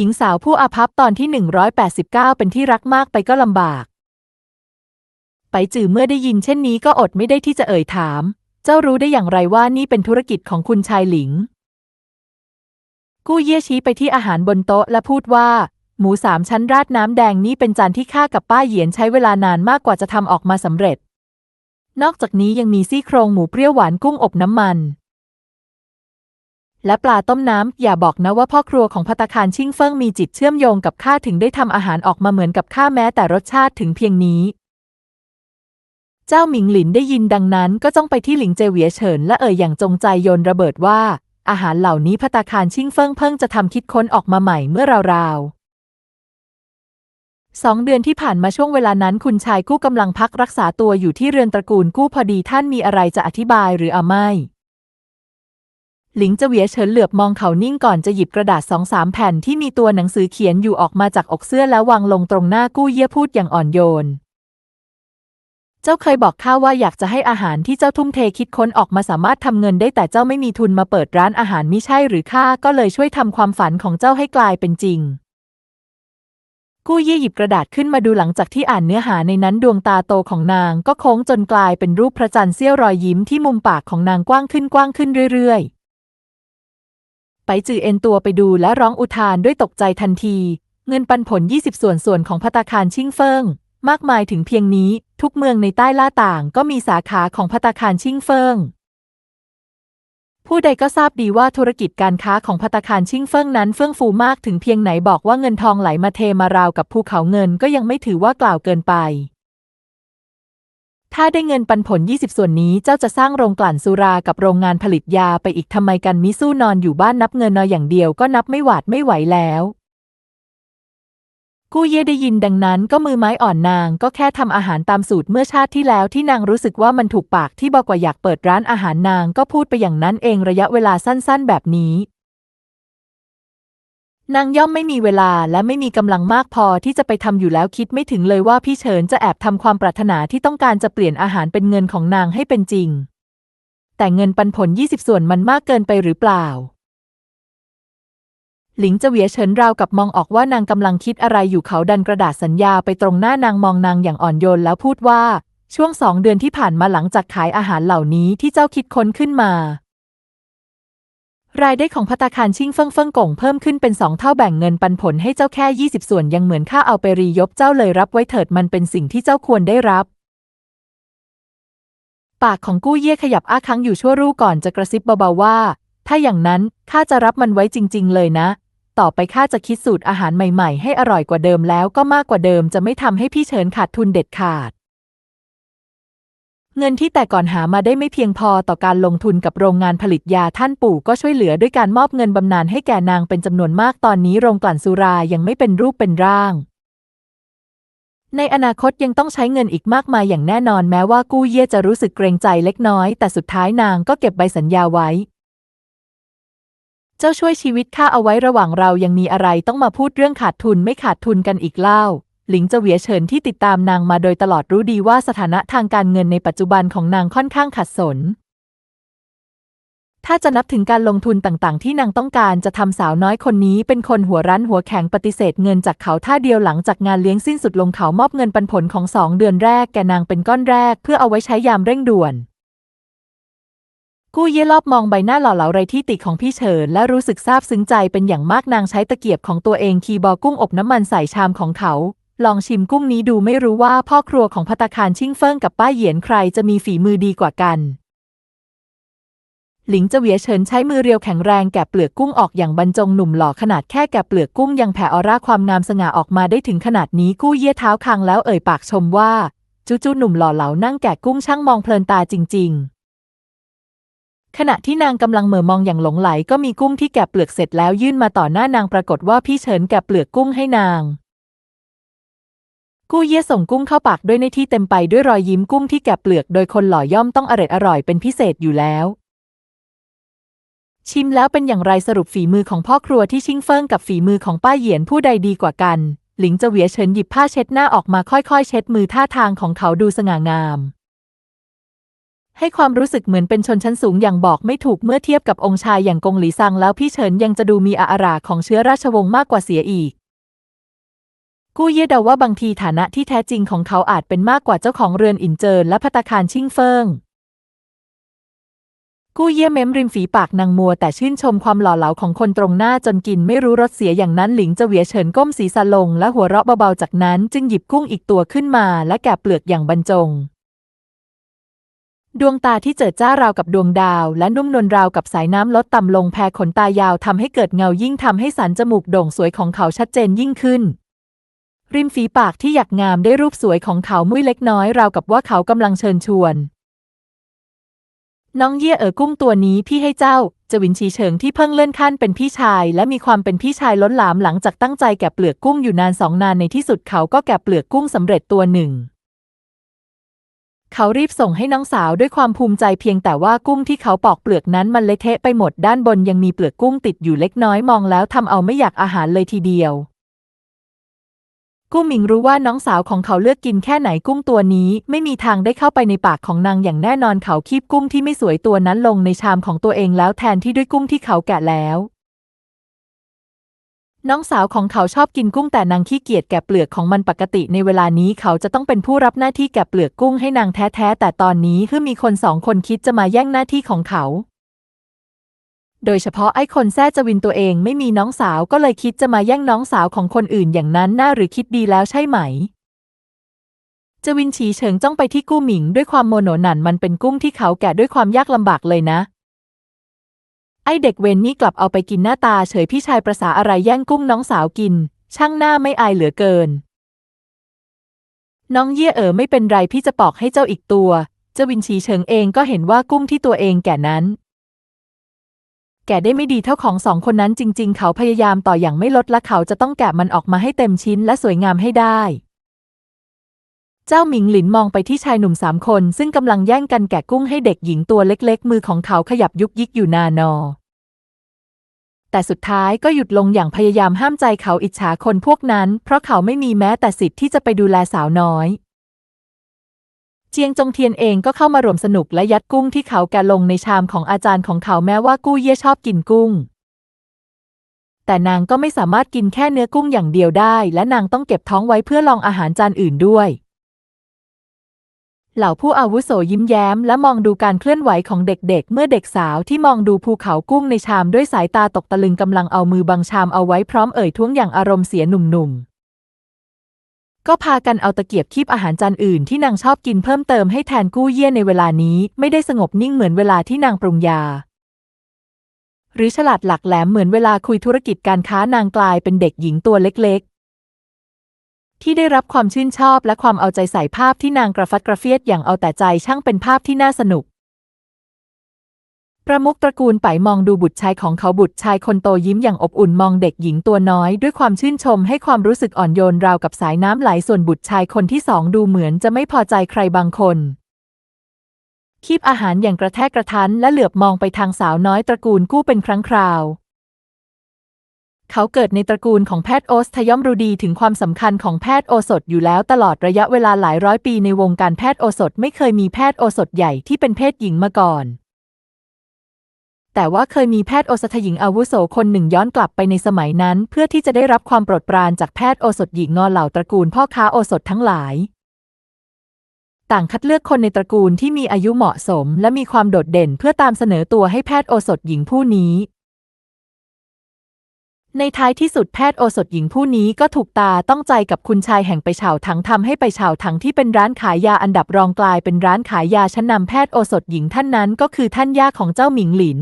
หญิงสาวผู้อาภัพตอนที่ 189 เป็นที่รักมากไปก็ลำบาก ไปจื่อเมื่อได้ยินเช่นนี้ก็อดไม่ได้ที่จะเอ่ยถาม เจ้ารู้ได้อย่างไรว่านี่เป็นธุรกิจของคุณชายหลิง กู้เย่ชี้ไปที่อาหารบนโต๊ะและพูดว่า หมูสามชั้นราดน้ำแดงนี่เป็นจานที่ข้ากับป้าเหยียนใช้เวลานานมากกว่าจะทำออกมาสำเร็จ นอกจากนี้ยังมีซี่โครงหมูเปรี้ยวหวานกุ้งอบน้ำมัน และปลาต้มน้ำ อย่าบอกนะว่าพ่อครัวของพัตคารชิ่งเฟิงมีจิตเชื่อมโยงกับข้าถึงได้ทำอาหารออกมาเหมือนกับข้าแม้แต่รสชาติถึงเพียงนี้ เจ้าหมิงหลินได้ยินดังนั้นก็จ้องไปที่หลิงเจเวียเฉินและเอ่ยอย่างจงใจโยนระเบิดว่า อาหารเหล่านี้พัตคารชิ่งเฟิงเพิ่งจะทำคิดค้นออกมาใหม่เมื่อราวๆสองเดือนที่ผ่านมาช่วงเวลานั้นคุณชายกู้กำลังพักรักษาตัวอยู่ที่เรือนตระกูลกู้พอดีท่านมีอะไรจะอธิบายหรืออาไม่ หลิงเจเวียเฉินเหลือบมองเขานิ่งก่อนจะหยิบกระดาษสองสามแผ่นที่มีตัวหนังสือเขียนอยู่ออกมาจากอกเสื้อแล้ววางลงตรงหน้ากู้เยี่ยพูดอย่างอ่อนโยน เจ้าเคยบอกข้าว่าอยากจะให้อาหารที่เจ้าทุ่มเทคิดค้นออกมาสามารถทำเงินได้แต่เจ้าไม่มีทุนมาเปิดร้านอาหารมิใช่หรือข้าก็เลยช่วยทำความฝันของเจ้าให้กลายเป็นจริงกู้เย่หยิบกระดาษขึ้นมาดูหลังจากที่อ่านเนื้อหาในนั้นดวงตาโตของนางก็โค้งจนกลายเป็นรูปพระจันทร์เสี้ยวรอยยิ้มที่มุมปากของนางกว้างขึ้นกว้างขึ้นเรื่อยๆ ไปจือเอ็นตัวไปดูและร้องอุทานด้วยตกใจทันที เงินปันผล 20 ส่วนส่วนของพัตาคารชิ่งเฟิงมากมายถึงเพียงนี้ ทุกเมืองในใต้ล่าต่างก็มีสาขาของพัตาคารชิ่งเฟิงผู้ใดก็ทราบดีว่าธุรกิจการค้าของพัตตาคารชิ่งเฟิงนั้นเฟื่องฟูมากถึงเพียงไหนบอกว่าเงินทองไหลมาเทมาราวกับภูเขาเงินก็ยังไม่ถือว่ากล่าวเกินไป ถ้าได้เงินปันผล 20 ส่วนนี้เจ้าจะสร้างโรงกลั่นสุรากับโรงงานผลิตยาไปอีกทำไมกันมิสู้นอนอยู่บ้านนับเงินนออย่างเดียวก็นับไม่หวาดไม่ไหวแล้ว กู้เย่ได้ยินดังนั้นก็มือไม้อ่อนนางก็แค่ทำอาหารตามสูตรเมื่อชาติที่แล้วที่นางรู้สึกว่ามันถูกปากที่บอกว่าอยากเปิดร้านอาหารนางก็พูดไปอย่างนั้นเองระยะเวลาสั้นๆ แบบนี้ นางย่อมไม่มีเวลาและไม่มีกำลังมากพอที่จะไปทำอยู่แล้วคิดไม่ถึงเลยว่าพี่เฉินจะแอบทำความปรารถนาที่ต้องการจะเปลี่ยนอาหารเป็นเงินของนางให้เป็นจริง แต่เงินปันผล20ส่วนมันมากเกินไปหรือเปล่า หลิงเจเวียเฉินราวกับมองออกว่านางกำลังคิดอะไรอยู่เขาดันกระดาษสัญญาไปตรงหน้านางมองนางอย่างอ่อนโยนแล้วพูดว่า ช่วงสองเดือนที่ผ่านมาหลังจากขายอาหารเหล่านี้ที่เจ้าคิดค้นขึ้นมา รายได้ของพัตาคารชิ่งเฟิงเฟิงกงเพิ่มขึ้นเป็นสองเท่าแบ่งเงินปันผลให้เจ้าแค่ 20 ส่วนยังเหมือนค่าเอาไปรียบเจ้าเลยรับไว้เถิดมันเป็นสิ่งที่เจ้าควรได้รับ ปากของกู้เย่ขยับอ้าค้างอยู่ชั่วรู่ก่อนจะกระซิบเบาๆว่า ถ้าอย่างนั้นข้าจะรับมันไว้จริง ๆ เลยนะ ต่อไปข้าจะคิดสูตรอาหารใหม่ ๆ ให้อร่อยกว่าเดิมแล้วก็มากกว่าเดิมจะไม่ทำให้พี่เฉินขาดทุนเด็ดขาด เงินที่แต่ก่อนหามาได้ไม่เพียงพอต่อการลงทุนกับโรงงานผลิตยาท่านปู่ก็ช่วยเหลือด้วยการมอบเงินบำนาญให้แก่นางเป็นจำนวนมากตอนนี้โรงกลั่นสุรายังไม่เป็นรูปเป็นร่าง ในอนาคตยังต้องใช้เงินอีกมากมายอย่างแน่นอนแม้ว่ากู้เย่จะรู้สึกเกรงใจเล็กน้อย แต่สุดท้ายนางก็เก็บใบสัญญาไว้ เจ้าช่วยชีวิตข้าเอาไว้ระหว่างเรายังมีอะไรต้องมาพูดเรื่องขาดทุนไม่ขาดทุนกันอีกเล่า หลิงเจเวียเฉินที่ติดตามนางมาโดยตลอดรู้ดีว่าสถานะทางการเงินในปัจจุบันของนางค่อนข้างขัดสน ถ้าจะนับถึงการลงทุนต่างๆ ที่นางต้องการจะทำสาวน้อยคนนี้เป็นคนหัวรั้นหัวแข็งปฏิเสธเงินจากเขาท่าเดียวหลังจากงานเลี้ยงสิ้นสุดลงเขามอบเงินปันผลของสองเดือนแรกแก่นางเป็นก้อนแรก เพื่อเอาไว้ใช้ยามเร่งด่วนกู้เย่รอบมองใบหน้าหล่อเหลาไรที่ติของพี่เฉินและรู้สึกซาบซึ้งใจเป็นอย่างมากนางใช้ตะเกียบของตัวเองคีบอกุ้งอบน้ำมันใส่ชามของเขา ลองชิมกุ้งนี้ดูไม่รู้ว่าพ่อครัวของพัตคารชิ่งเฟิงกับป้าเหยียนใครจะมีฝีมือดีกว่ากัน หลิงเจเวียเฉินใช้มือเรียวแข็งแรงแกะเปลือกกุ้งออกอย่างบรรจงหนุ่มหล่อขนาดแค่แกะเปลือกกุ้งยังแผ่ออร่าความงามสง่าออกมาได้ถึงขนาดนี้กู้เยี่ยเท้าคางแล้วเอ่ยปากชมว่าจูจูหนุ่มหล่อเหลานั่งแกะกุ้งช่างมองเพลินตาจริง ๆขณะที่นางกำลังเหม่อมองอย่างหลงไหลก็มีกุ้งที่แกะเปลือกเสร็จแล้วยื่นมาต่อหน้านางปรากฏว่าพี่เฉินแกะเปลือกกุ้งให้นาง กู้เย่ส่งกุ้งเข้าปากด้วยในที่เต็มไปด้วยรอยยิ้มกุ้งที่แกะเปลือกโดยคนหล่อย่อมต้องอร่อยอร่อยเป็นพิเศษอยู่แล้ว ชิมแล้วเป็นอย่างไรสรุปฝีมือของพ่อครัวที่ชิงเฟิงกับฝีมือของป้าเหยียนผู้ใดดีกว่ากัน หลิงเจเวียเฉินหยิบผ้าเช็ดหน้าออกมาค่อยๆ เช็ดมือท่าทางของเขาดูสง่างาม ให้ความรู้สึกเหมือนเป็นชนชั้นสูงอย่างบอกไม่ถูกเมื่อเทียบกับองค์ชายอย่างกงหลีซังแล้วพี่เฉินยังจะดูมีอาอาราของเชื้อราชวงศ์มากกว่าเสียอีก กู้เย่เดาว่าบางทีฐานะที่แท้จริงของเขาอาจเป็นมากกว่าเจ้าของเรือนอินเจินและพัตตาคารชิ่งเฟิงกู้เย่เม้มริมฝีปากนางมัว แต่ชื่นชมความหล่อเหลาของคนตรงหน้าจนกินไม่รู้รสเสียอย่างนั้นหลิงจะเหวียเฉินก้มศีรษะลงและหัวเราะเบาๆจากนั้นจึงหยิบกุ้งอีกตัวขึ้นมาและแกะเปลือกอย่างบรรจง ดวงตาที่เจิดจ้าราวกับดวงดาว และนุ่มนวลราวกับสายน้ำลดต่ำลงแผ่ขนตายาวทำให้เกิดเงายิ่งทำให้สันจมูกโด่งสวยของเขาชัดเจนยิ่งขึ้น ริมฝีปากที่หยักงามได้รูปสวยของเขามุ้ยเล็กน้อยราวกับว่าเขากำลังเชิญชวน น้องเย่เอ๋อกุ้งตัวนี้พี่ให้เจ้าจวินชีเฉิงที่เพิ่งเลื่อนขั้นเป็นพี่ชาย และมีความเป็นพี่ชายล้นหลามหลังจากตั้งใจแกะเปลือกกุ้งอยู่นานสองนานในที่สุดเขาก็แกะเปลือกกุ้งสำเร็จตัวหนึ่ง เขารีบส่งให้น้องสาวด้วยความภูมิใจเพียงแต่ว่ากุ้งที่เขาปอกเปลือกนั้นมันเละเทะไปหมดด้านบนยังมีเปลือกกุ้งติดอยู่เล็กน้อยมองแล้วทำเอาไม่อยากอาหารเลยทีเดียว กุ้งหมิงรู้ว่าน้องสาวของเขาเลือกกินแค่ไหนกุ้งตัวนี้ ไม่มีทางได้เข้าไปในปากของนางอย่างแน่นอนเขาคีบกุ้งที่ไม่สวยตัวนั้นลงในชามของตัวเองแล้วแทนที่ด้วยกุ้งที่เขาแกะแล้ว น้องสาวของเขาชอบกินกุ้งแต่นางขี้เกียจแกะเปลือกของมันปกติในเวลานี้เขาจะต้องเป็นผู้รับหน้าที่แกะเปลือกกุ้งให้นางแท้ๆแต่ตอนนี้คือมีคนสองคนคิดจะมาแย่งหน้าที่ของเขา โดยเฉพาะไอ้คนแซ่จวินตัวเองไม่มีน้องสาวก็เลยคิดจะมาแย่งน้องสาวของคนอื่นอย่างนั้นน่าหรือคิดดีแล้วใช่ไหม จวินฉีเฉิงจ้องไปที่กู้หมิงด้วยความโมโหนันมันเป็นกุ้งที่เขาแกะด้วยความยากลำบากเลยนะ ไอเด็กเวนนี่กลับเอาไปกินหน้าตาเฉยพี่ชายประษาอะไรแย่งกุ้งน้องสาวกิน ช่างหน้าไม่อายเหลือเกิน น้องเย่เอ๋อไม่เป็นไรพี่จะปอกให้เจ้าอีกตัวเจวินชีเฉิงเองก็เห็นว่ากุ้งที่ตัวเองแก่นั้น แกะได้ไม่ดีเท่าของสองคนนั้นจริง ๆ เขาพยายามต่ออย่างไม่ลดและเขาจะต้องแกะมันออกมาให้เต็มชิ้นและสวยงามให้ได้ เจ้าหมิงหลินมองไปที่ชายหนุ่มสามคน ซึ่งกำลังแย่งกันแกะกุ้งให้เด็กหญิงตัวเล็ก ๆ มือของเขาขยับยุกยิกอยู่นานอ แต่สุดท้ายก็หยุดลงอย่างพยายามห้ามใจเขาอิจฉาคนพวกนั้น เพราะเขาไม่มีแม้แต่สิทธิ์ที่จะไปดูแลสาวน้อย เจียงจงเทียนเองก็เข้ามารวมสนุกและยัดกุ้งที่เขาแกลงในชามของอาจารย์ของเขาแม้ว่ากู้เย่ชอบกินกุ้ง แต่นางก็ไม่สามารถกินแค่เนื้อกุ้งอย่างเดียวได้ และนางต้องเก็บท้องไว้เพื่อลองอาหารจานอื่นด้วย เหล่าผู้อาวุโสยิ้มแย้ม และมองดูการเคลื่อนไหวของเด็กๆ เมื่อเด็กสาวที่มองดูภูเขากุ้งในชามด้วยสายตาตกตะลึงกำลังเอามือบังชามเอาไว้พร้อมเอ่ยท้วงอย่างอารมณ์เสียหนุ่มๆ ก็พากันเอาตะเกียบคีบอาหารจานอื่นที่นางชอบกินเพิ่มเติมให้แทนกู้เยี่ยในเวลานี้ไม่ได้สงบนิ่งเหมือนเวลาที่นางปรุงยา หรือฉลาดหลักแหลมเหมือนเวลาคุยธุรกิจการค้านางกลายเป็นเด็กหญิงตัวเล็กๆ ที่ได้รับความชื่นชอบและความเอาใจใส่ภาพที่นางกระฟัดกระเฟียดอย่างเอาแต่ใจช่างเป็นภาพที่น่าสนุก ประมุขตระกูลไปมองดูบุตรชายของเขาบุตรชายคนโตยิ้มอย่างอบอุ่นมองเด็กหญิงตัวน้อย ด้วยความชื่นชมให้ความรู้สึกอ่อนโยนราวกับสายน้ำไหลส่วนบุตรชายคนที่สองดูเหมือนจะไม่พอใจใครบางคนคีบอาหารอย่างกระแทกกระทันและเหลือบมองไปทางสาวน้อยตระกูลกู้เป็นครั้งคราว เขาเกิดในตระกูลของแพทย์โอสทย่อมรู้ดีถึงความสำคัญของแพทย์โอสถอยู่แล้วตลอดระยะเวลาหลายร้อยปีในวงการแพทย์โอสถไม่เคยมีแพทย์โอสถใหญ่ที่เป็นเพศหญิงมาก่อน แต่ว่าเคยมีแพทย์โอสถหญิงอาวุโสคนหนึ่งย้อนกลับไปในสมัยนั้น เพื่อที่จะได้รับความโปรดปรานจากแพทย์โอสถหญิงงอเหล่าตระกูลพ่อค้าโอสถทั้งหลาย ต่างคัดเลือกคนในตระกูลที่มีอายุเหมาะสม และมีความโดดเด่นเพื่อตามเสนอตัวให้แพทย์โอสถหญิงผู้นี้ ในท้ายที่สุดแพทย์โอสถหญิงผู้นี้ก็ถูกตาต้องใจกับคุณชายแห่งไปเฉาถังทำให้ไปเฉาถังที่เป็นร้านขายยาอันดับรองกลายเป็นร้านขายยาชั้นนำแพทย์โอสถหญิงท่านนั้นก็คือท่านย่าของเจ้าหมิงหลิน